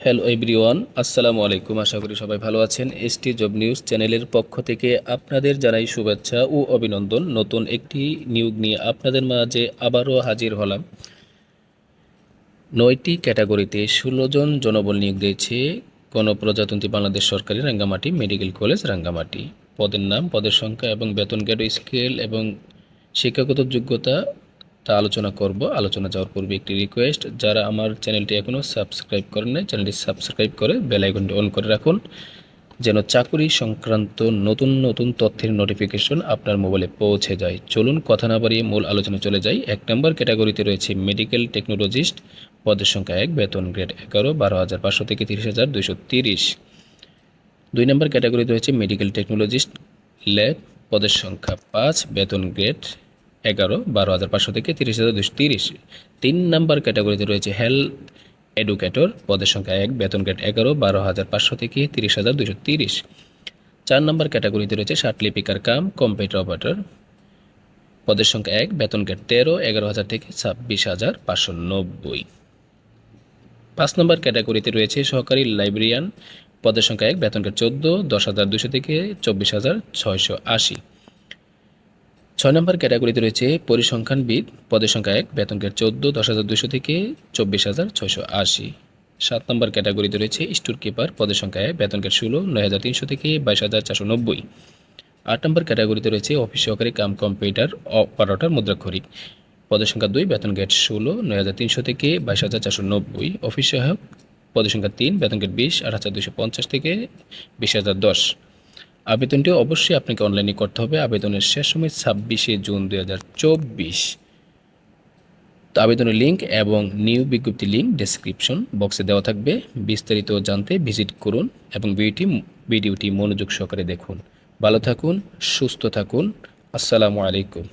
Hello everyone আসসালামু আলাইকুম আশা করি সবাই ভালো আছেন। এসটি জব নিউজ চ্যানেলের পক্ষ থেকে আপনাদের জানাই শুভেচ্ছা ও অভিনন্দন। নতুন একটি নিয়োগ নিয়ে আপনাদের মাঝে আবারও হাজির হলাম। নয়টি ক্যাটাগরিতে ষোলো জন জনবল নিয়োগ দিয়েছে গণপ্রজাতন্ত্রী বাংলাদেশ সরকারি রাঙ্গামাটি, মেডিকেল কলেজ রাঙ্গামাটি। পদের নাম, পদের সংখ্যা এবং বেতন গ্রেড স্কেল এবং শিক্ষাগত যোগ্যতা তা আলোচনা করব। আলোচনা যাওয়ার পূর্বে একটি রিকোয়েস্ট যারা আমার চ্যানেলটি এখনও সাবস্ক্রাইব করেন নাই, চ্যানেলটি সাবস্ক্রাইব করে বেল আইকনটি অন করে রাখুন, যেন চাকুরি সংক্রান্ত নতুন নতুন তথ্যের নোটিফিকেশন আপনার মোবাইলে পৌঁছে যায়। চলুন কথা না বাড়িয়ে মূল আলোচনা চলে যাই। এক নম্বর ক্যাটাগরিতে রয়েছে মেডিকেল টেকনোলজিস্ট পদের সংখ্যা এক, বেতন গ্রেড এগারো, বারো হাজার পাঁচশো থেকে তিরিশ হাজার দুইশো তিরিশ। দুই নম্বর ক্যাটাগরিতে রয়েছে মেডিকেল টেকনোলজিস্ট ল্যাব পদের সংখ্যা পাঁচ, বেতন গ্রেড এগারো, বারো হাজার পাঁচশো থেকে তিরিশ হাজার দুশো তিরিশ। তিন নম্বর ক্যাটাগরিতে রয়েছে হেলথ এডুকেটর, পদের সংখ্যা এক, বেতন গ্রেড এগারো, বারো হাজার পাঁচশো থেকে তিরিশ হাজার দুশো তিরিশ। চার নম্বর ক্যাটাগরিতে রয়েছে লিপিকার কাম, কম্পিউটার অপারেটর, পদের সংখ্যা এক, বেতন গ্রেড তেরো, এগারো হাজার থেকে ছাব্বিশ হাজার পাঁচশো নব্বই। পাঁচ নম্বর ক্যাটাগরিতে রয়েছে সহকারী লাইব্রেরিয়ান, পদের সংখ্যা এক, বেতন গ্রেড চোদ্দ, দশ হাজার দুশো থেকে চব্বিশ হাজার ছয়শো আশি। ছয় নম্বর ক্যাটাগরিতে রয়েছে পরিসংখ্যানবিদ, পদের সংখ্যা এক বেতন গ্রেড চোদ্দ, দশ হাজার দুশো থেকে চব্বিশ হাজার ছয়শো আশি। সাত নম্বর ক্যাটাগরিতে রয়েছে স্টোর কিপার, পদের সংখ্যা এক বেতন গেট ষোলো, নয় হাজার তিনশো থেকে বাইশ হাজার চারশো নব্বই। আট নম্বর ক্যাটাগরিতে রয়েছে অফিস সহকারী কাম কম্পিউটার অপারেটর মুদ্রাক্ষরিক। পদের সংখ্যা দুই বেতন গেট ষোলো, নয় হাজার তিনশো থেকে বাইশ হাজার চারশো নব্বই। অফিস সহায়ক, পদের সংখ্যা তিন বেতন গেট বিশ, আট হাজার দুশো পঞ্চাশ থেকে বিশ হাজার দশ। আবেদনটি অবশ্যই আপনাকে অনলাইনে করতে হবে। আবেদনের শেষ সময় ছাব্বিশে জুন দু হাজার চব্বিশ। তো আবেদনের লিঙ্ক এবং নিউ বিজ্ঞপ্তি লিঙ্ক ডেসক্রিপশন বক্সে দেওয়া থাকবে। বিস্তারিত জানতে ভিজিট করুন এবং ভিডিওটি ভিডিওটি মনোযোগ সহকারে দেখুন। ভালো থাকুন, সুস্থ থাকুন। আসসালামু আলাইকুম।